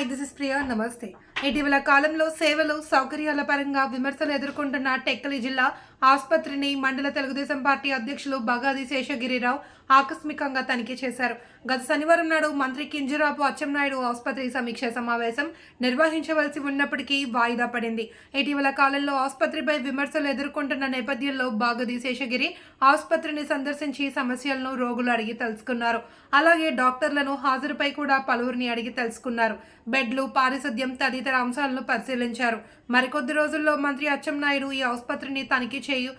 Hi this is Priya నమస్తే. ఇటీవల కాలంలో సేవలు సౌకర్యాల పరంగా విమర్శలు ఎదుర్కొంటున్న టెక్కలి జిల్లా ఆసుపత్రిని మండల తెలుగుదేశం పార్టీ అధ్యక్షులు బగాది శేషగిరిరావు ఆకస్మికంగా తనిఖీ చేశారు. గత శనివారం నాడు మంత్రి కింజరాపు అచ్చెన్నాయుడు ఆసుపత్రి సమీక్ష సమావేశం నిర్వహించవలసి ఉన్నప్పటికీ వాయిదా పడింది. ఇటీవల కాలంలో ఆసుపత్రిపై విమర్శలు ఎదుర్కొంటున్న నేపథ్యంలో బాగది శేషగిరి ఆసుపత్రిని సందర్శించి సమస్యలను రోగులు అడిగి తెలుసుకున్నారు. అలాగే డాక్టర్లను హాజరుపై కూడా పలువురిని అడిగి తెలుసుకున్నారు. బెడ్లు పారిశుద్ధ్యం తదితర అంశాలను పరిశీలించారు. మరికొద్ది రోజుల్లో మంత్రి అచ్చెన్నాయుడు ఈ ఆసుపత్రిని తనిఖీ చేయు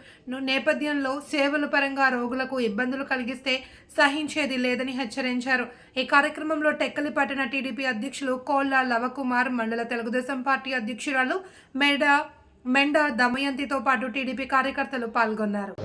నేపథ్యంలో సేవల పరంగా రోగులకు ఇబ్బందులు కలిగిస్తే సహించేది లేదని హెచ్చరించారు ఈ కార్యక్రమంలో టెక్కలిపట్టణ టీడీపీ అధ్యక్షులు కోళ్ళ లవకుమార్ మండల తెలుగుదేశం పార్టీ అధ్యక్షురాలు మెడ మెండ దమయంతితో పాటు టీడీపీ కార్యకర్తలు పాల్గొన్నారు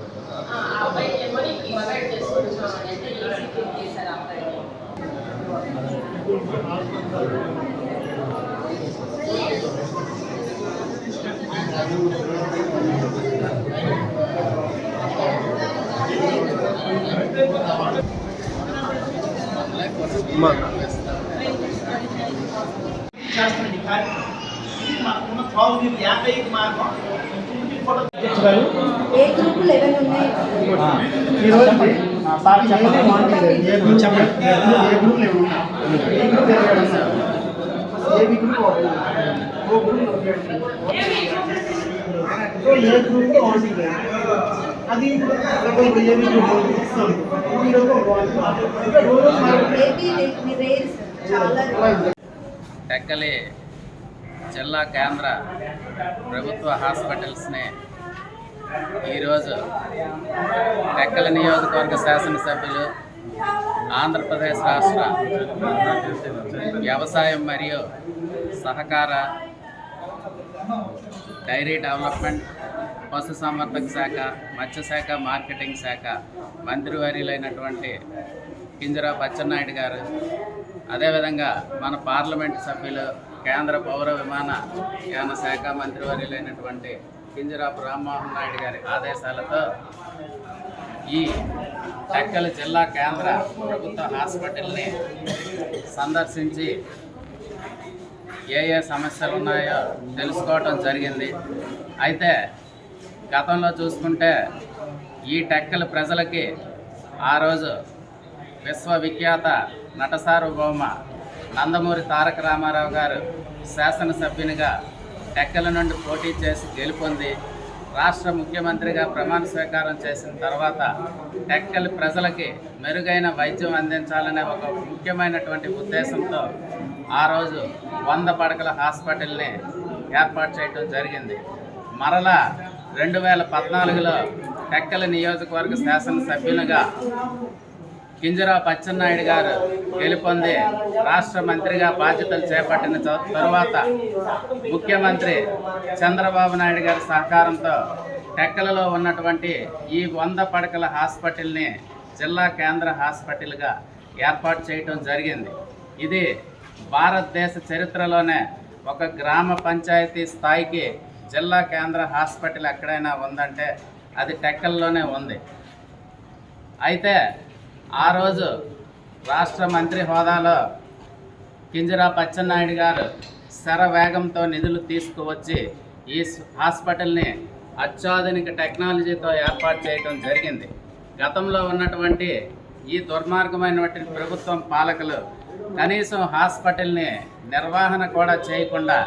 ఏ గ్రూప్ లెవెల్ ఉన్నాయి ఈరోజు సార్ చెప్పండి ఏ గ్రూప్ అది ఇస్తాం. ఈరోజు టెక్కలి జిల్లా కేంద్ర ప్రభుత్వ హాస్పిటల్స్ని ఈరోజు టెక్కలి నియోజకవర్గ శాసనసభ్యులు ఆంధ్రప్రదేశ్ రాష్ట్ర వ్యవసాయం మరియు సహకార డైరీ డెవలప్మెంట్ పశుసంవర్ధక శాఖ మత్స్యశాఖ మార్కెటింగ్ శాఖ మంత్రివర్యులైనటువంటి కింజరా అచ్చెన్నాయుడు గారు అదేవిధంగా మన పార్లమెంట్ సభ్యులు కేంద్ర పౌర విమాన యాన శాఖ మంత్రివర్యులైనటువంటి కింజరాపు రామ్మోహన్ నాయుడు గారి ఆదేశాలతో ఈ టెక్కలి జిల్లా కేంద్ర ప్రభుత్వ హాస్పిటల్ని సందర్శించి ఏ ఏ సమస్యలు ఉన్నాయో తెలుసుకోవటం జరిగింది. అయితే గతంలో చూసుకుంటే ఈ టెక్కలు ప్రజలకి ఆ రోజు విశ్వవిఖ్యాత నటసార్వభౌమ నందమూరి తారక రామారావు గారు శాసనసభ్యునిగా టెక్కల నుండి పోటీ చేసి గెలుపొంది రాష్ట్ర ముఖ్యమంత్రిగా ప్రమాణ స్వీకారం చేసిన తర్వాత టెక్కలి ప్రజలకి మెరుగైన వైద్యం అందించాలనే ఒక ముఖ్యమైనటువంటి ఉద్దేశంతో ఆ రోజు వంద పడకల హాస్పిటల్ని ఏర్పాటు చేయడం జరిగింది. మరలా రెండు వేల పద్నాలుగులో టెక్కల నియోజకవర్గ శాసనసభ్యునిగా కింజరా పచ్చెన్నాయుడు గారు గెలుపొంది రాష్ట్ర మంత్రిగా బాధ్యతలు చేపట్టిన తరువాత ముఖ్యమంత్రి చంద్రబాబు నాయుడు గారి సహకారంతో టెక్కలలో ఉన్నటువంటి ఈ వంద పడకల హాస్పిటల్ని జిల్లా కేంద్ర హాస్పిటల్గా ఏర్పాటు చేయటం జరిగింది. ఇది భారతదేశ చరిత్రలోనే ఒక గ్రామ పంచాయతీ స్థాయికి జిల్లా కేంద్ర హాస్పిటల్ ఎక్కడైనా ఉందంటే అది టెక్కల్లోనే ఉంది. అయితే ఆ రోజు రాష్ట్ర మంత్రి హోదాలో కింజరా పచ్చెన్నాయుడు గారు శర వేగంతో నిధులు తీసుకువచ్చి ఈ హాస్పిటల్ని అత్యాధునిక టెక్నాలజీతో ఏర్పాటు చేయడం జరిగింది. గతంలో ఉన్నటువంటి ఈ దుర్మార్గమైనటువంటి ప్రభుత్వం పాలకులు కనీసం హాస్పిటల్ని నిర్వహణ కూడా చేయకుండా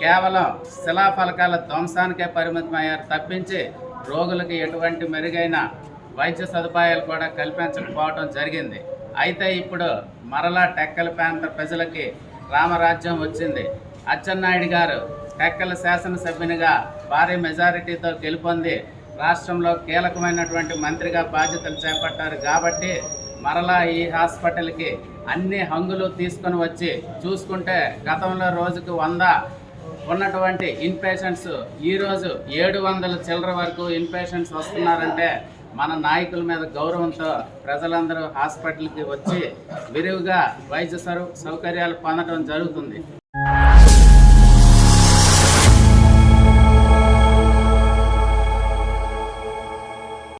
కేవలం శిలాఫలకాల ధ్వంసానికే పరిమితమయ్యారు తప్పించి రోగులకు ఎటువంటి మెరుగైన వైద్య సదుపాయాలు కూడా కల్పించకపోవడం జరిగింది. అయితే ఇప్పుడు మరలా టెక్కల ప్రాంత ప్రజలకి రామరాజ్యం వచ్చింది. అచ్చెన్నాయుడు గారు టెక్కల శాసనసభ్యునిగా భారీ మెజారిటీతో గెలుపొంది రాష్ట్రంలో కీలకమైనటువంటి మంత్రిగా బాధ్యతలు చేపట్టారు కాబట్టి మరలా ఈ హాస్పిటల్కి అన్ని హంగులు తీసుకొని వచ్చి చూసుకుంటే గతంలో రోజుకు వంద ఉన్నటువంటి ఇన్పేషెంట్స్ ఈరోజు ఏడు వందల చిల్లర వరకు ఇన్పేషెంట్స్ వస్తున్నారంటే మన నాయకుల మీద గౌరవంతో ప్రజలందరూ హాస్పిటల్కి వచ్చి విరివిగా వైద్య సౌకర్యాలు పొందడం జరుగుతుంది.